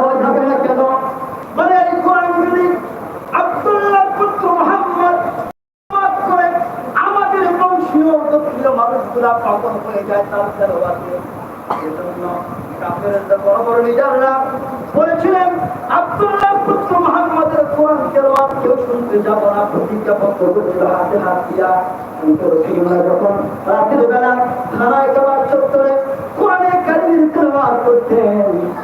হয়ে থাকে না কেন মানে এই কোরআনগুলি আব্দুল্লাহ পুত্র মোহাম্মদ করে আমাদের বংশীয় দক্ষিণ মানুষগুলা পাগল হয়ে যায় তার তেলাওয়াতে এজন্য কাফেরদের বড় বড় লিডাররা বলেছিলেন আব্দুল্লাহ পুত্র মোহাম্মদের কোরআন তেলাওয়াত কেউ শুনতে যাব না, প্রতিজ্ঞাপত্র করেছিল হাতে হাত দিয়া। কিন্তু রসুল্লাহ যখন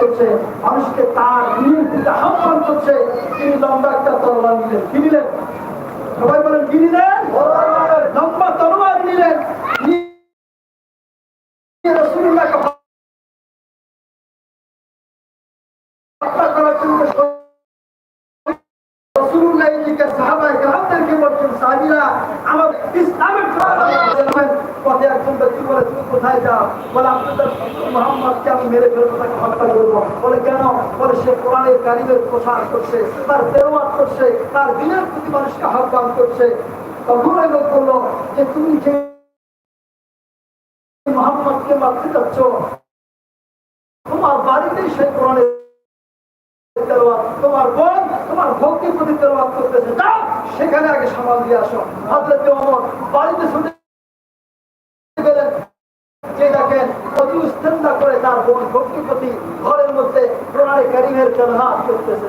করছে, মানুষকে তার দিনের দিকে আহ্বান করছে। তিনি লম্বা একটা তরবার নিলেন। কি নিলেন? সবাই বলেন, কি নিলেন? লম্বা তরবার নিলেন। নিয়ে করার জন্য রাসূলুল্লাহ এদিকে সাহাবায়ে বলছেন, সাহাবীরা কোথায় যাও? বলে হত্যা করব। বলে, কেন? বলে, সে কোরআনের কারিমের প্রসার করছে, তার তেরোয়াত করছে, তার দিনের প্রতি মানুষকে আহ্বান করছে। তখন ওই লোক যে তুমি যে মোহাম্মদকে মারতে তোমার বাড়িতেই সেই কোরআনের সেখানে আগে সামাল দিয়ে আসো। ওমর বাড়িতে যে দেখেন অতি করে তার বোন ভক্তির প্রতি ঘরের মধ্যে প্রণালী কারিমের তেলাওয়াত করতেছে।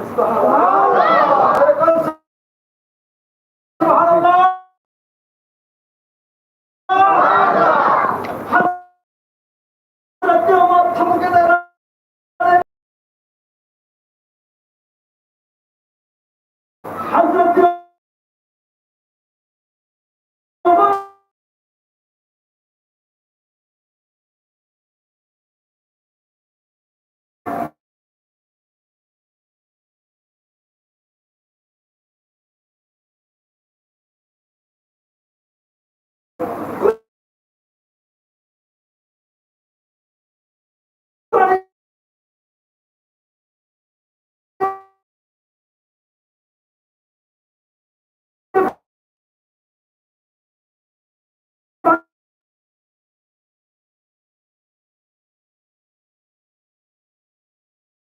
How's?